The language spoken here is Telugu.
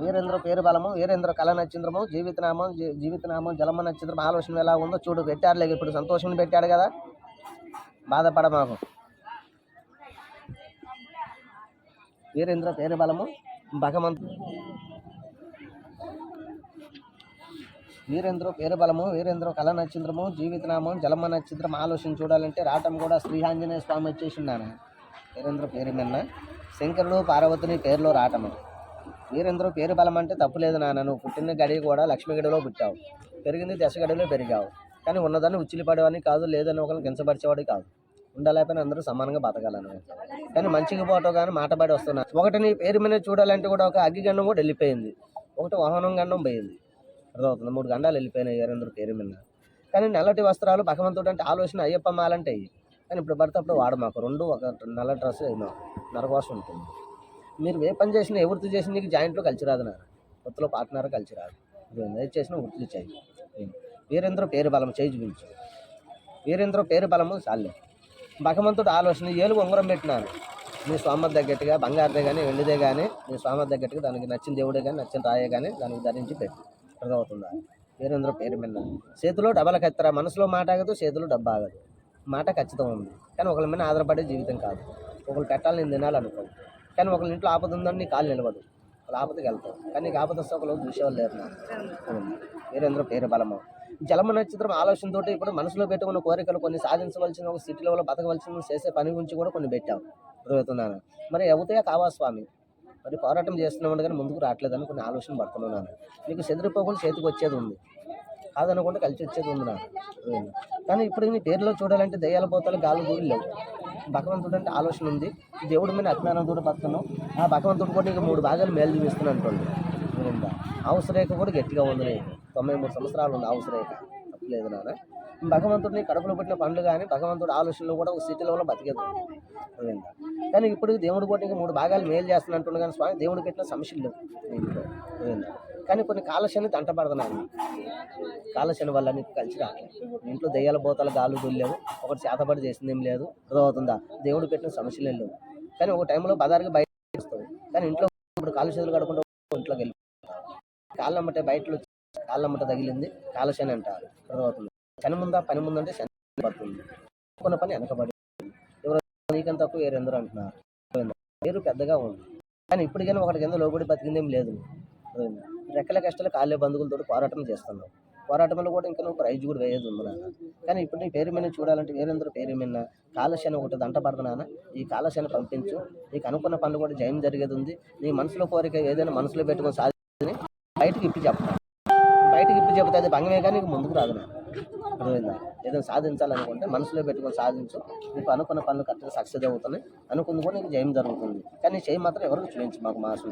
వీరేంద్ర పేరు బలము వీరేంద్ర కళ నచ్చింద్రము జీవితనామం జీవితనామం జలమ నచ్చింద్రం ఆలోచన ఎలా ఉందో చూడు పెట్టారులే ఇప్పుడు సంతోషం పెట్టాడు కదా? బాధపడ మాకు వీరేంద్ర పేరు బలము భగవంతు. వీరేంద్ర పేరు బలము వీరేంద్ర కళ నచ్చింద్రము జీవితనామం జలమ నచ్చింద్రం ఆలోచన చూడాలంటే రావటం కూడా శ్రీ ఆంజనేయ స్వామి వచ్చేసిండాను వీరేంద్ర పేరు మిన్న శంకరుడు పార్వతిని పేరులో రావటము వీరేంద్ర పేరు బలం అంటే తప్పులేదు నాన్న. నువ్వు పుట్టిన గడి కూడా లక్ష్మి గడిలో పుట్టావు. పెరిగింది దశ గడిలో పెరిగావు. కానీ ఉన్నదాన్ని ఉచ్చిలిపడేవాడిని కాదు లేదని ఒకరిని కించపరిచేవాడు కాదు. ఉండలేకపోయినా అందరూ సమానంగా బతకాలను. కానీ మంచిగా పోవటం కానీ మాటబడి వస్తున్నా. ఒకటి నీ పేరు మీద చూడాలంటే కూడా ఒక అగ్గి గండం కూడా వెళ్ళిపోయింది. ఒకటి వాహనం గండం పోయింది. అర్థమవుతుంది? మూడు గండాలు వెళ్ళిపోయినాయి వీరేంద్ర పేరు మీద. కానీ నల్లటి వస్త్రాలు భగవంతుడు అంటే ఆలోచన అయ్యప్ప మాలంటే అయ్యి. కానీ ఇప్పుడు పడితే అప్పుడు వాడు మాకు రెండు ఒక నల్ల డ్రెస్ నరకోసం ఉంటుంది. మీరు ఏ పని చేసినా ఏ వృత్తి చేసినా నీకు జాయింట్లో కలిసి రాదు నాన్న. కొత్తలో పార్ట్నర్ కలిసి రాదు. ఇప్పుడు ఏది చేసినా వృత్తి చేయి. వీరేంద్ర పేరు బలం చేయి చూపించు. వీరేంద్ర పేరు బలము చాలే. భగవంతుడు ఆలోచన ఏలుగు ఉంగరం పెట్టినాను మీ స్వామి తగ్గట్టుగా బంగారుదే కానీ వెండిదే కానీ మీ స్వామి తగ్గట్టుగా దానికి నచ్చిన దేవుడే కానీ నచ్చిన రాయే కానీ దానికి ధరించి పెట్టు. అర్థమవుతుందా? వీరేంద్ర పేరు మిన్న చేతిలో డబ్బల కత్తెర మనసులో మాట ఆగదు చేతిలో డబ్బు ఆగదు. మాట ఖచ్చితం ఉంది. కానీ ఒకరి మీద ఆధారపడే జీవితం కాదు. ఒకరు పెట్టాలని తినాలనుకోండి కానీ ఒకళ్ళ ఇంట్లో ఆపద ఉందని నీ కాలు నిలవదు. వాళ్ళ ఆపదకి వెళ్తావు కానీ నీకు ఆపద వస్తే ఒకరు చూసేవాళ్ళు లేరు వీరేంద్ర పేరు బలము. జలమ నక్షత్రం ఆలోచనతోటి ఇప్పుడు మనసులో పెట్టుకున్న కోరికలు కొన్ని సాధించవలసిన ఒక సిటీ లెవెల్ బతకవలసిన చేసే పని గురించి కూడా కొన్ని పెట్టావు అర్థమవుతున్నాను మరి అవుతాయా కావా స్వామి? మరి పోరాటం చేస్తున్నాడు కానీ ముందుకు రావట్లేదని కొన్ని ఆలోచన పడుతున్నాను నీకు చెదిరిపోకుండా చేతికి వచ్చేది ఉంది. కాదనుకుంటే కలిసి వచ్చేది ఉంది నాకు కానీ ఇప్పుడు మీ పేరులో చూడాలంటే దయ్యాల పోతాలు గాలి దూరి లేవు. భగవంతుడు అంటే ఆలోచన ఉంది. దేవుడి మీద అజ్ఞానంతో బతున్నావు ఆ భగవంతుడు కూడా నీకు మూడు భాగాలు మేలు చూపిస్తున్నాను అనుకోండి. అవసరేఖ కూడా గట్టిగా ఉంది తొంభై మూడు సంవత్సరాలు ఉంది అవసరేఖ తప్పలేదు నాన్న. భగవంతుడిని కడుపులో పెట్టిన పనులు కానీ భగవంతుడు ఆలోచనలు కూడా ఒక సిటీ వల్ల బతికేది కానీ ఇప్పుడు దేవుడు కూడా ఇంకా మూడు భాగాలు మేలు చేస్తున్నట్టుండు కానీ స్వామి దేవుడికి పెట్టిన సమస్యలు లేవు. కానీ కొన్ని కాలశని దంటపడుతున్నాయి కాలశని వల్ల నీకు కలిసి రావట్లేదు ఇంట్లో దెయ్యాల బోతాలు గాలు దొల్లేవు. ఒకటి చేతబడి చేసింది ఏం లేదు. అర్థమవుతుందా? దేవుడు పెట్టిన సమస్యలు లేవు. కానీ ఒక టైంలో బజార్కి బయట వస్తుంది. కానీ ఇంట్లో ఇప్పుడు కాలు చేతులు కడుకుంటూ ఇంట్లోకి వెళ్ళి కాళ్ళమ్మటే బయటలో కాళ్ళమ్మట తగిలింది. కాలశని అంటారు. అర్థమవుతుంది? శని ముందా పని ముందంటే శని పడుతుంది. కొన్ని పని వెనకబడి ఎవరో నీకంత తక్కువ వేరెందరూ అంటున్నారు. వేరు పేరు పెద్దగా ఉంది. కానీ ఇప్పటికైనా ఒకటి కింద లోబడి బతికిందేం లేదు. రెక్కల కష్టాలు కాళ్ళే బంధువులతో పోరాటం చేస్తున్నావు. పోరాటంలో కూడా ఇంకా నువ్వు ప్రైజ్ కూడా వేయదు ఉంది నాన్న. కానీ ఇప్పుడు నీ పేరు మీద చూడాలంటే వేరేందరూ పేరు మీద కాలశని ఒకటి దంట పడుతున్నానా ఈ కాలశని పంపించు. నీకు అనుకున్న పనులు కూడా జయం జరిగేది ఉంది నీ మనసులో కోరిక ఏదైనా మనసులో పెట్టుకొని సాధించి. బయటకి ఇప్పి చెప్తాను బయటకి ఇప్పి చెప్తే అది భంగమే కానీ నీకు ముందుకు రాదు నా అర్థమైందా? ఏదైనా సాధించాలనుకుంటే మనసులో పెట్టుకొని సాధించు. నీకు అనుకున్న పనులు కరెక్ట్గా సక్సెస్ అవుతున్నాయి. అనుకుంది కూడా నీకు జయం జరుగుతుంది. కానీ చేయి మాత్రం ఎవరికి చూపించు మాకు మాసు